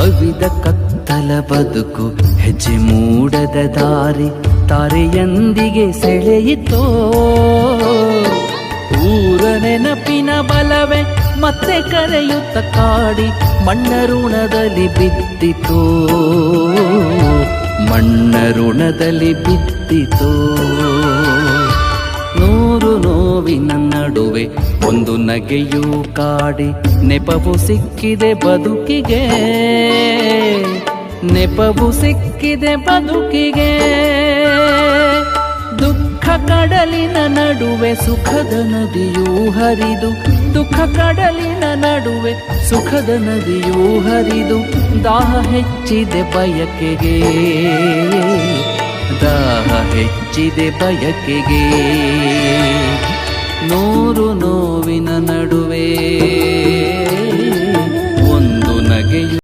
ಕವಿದ ಕತ್ತಲ ಬದುಕು ಹೆಜ್ಜೆ ಮೂಡದ ದಾರಿ ತಾರೆಯಂದಿಗೆ ಸೆಳೆಯಿತೋ? ಊರ ನೆನಪಿನ ಬಲವೆ ಮತ್ತೆ ಕರೆಯುತ್ತ ಕಾಡಿ ಮಣ್ಣ ಋಣದಲ್ಲಿ ಬಿದ್ದಿತೋ? ಮಣ್ಣ ಋಣದಲ್ಲಿ ನೂರು ನೋವಿನ ನಡುವೆ ಒಂದು ನಗೆಯೂ ಕಾಡಿ ನೆಪವು ಸಿಕ್ಕಿದೆ ಬದುಕಿಗೆ. ನೆಪವು ಸಿಕ್ಕಿದೆ ಬದುಕಿಗೆ. ದುಃಖ ಕಡಲಿನ ನಡುವೆ ಸುಖದ ನದಿಯೂ ಹರಿದು, ದುಃಖ ಕಡಲಿನ ನಡುವೆ ಸುಖದ ನದಿಯೂ ಹರಿದು, ದಾಹ ಹೆಚ್ಚಿದೆ ಬಯಕೆಗೆ. ದಾಹ ಹೆಚ್ಚಿದೆ ಬಯಕೆಗೆ. ನೂರು ನೋವಿನ ನಡುವೆ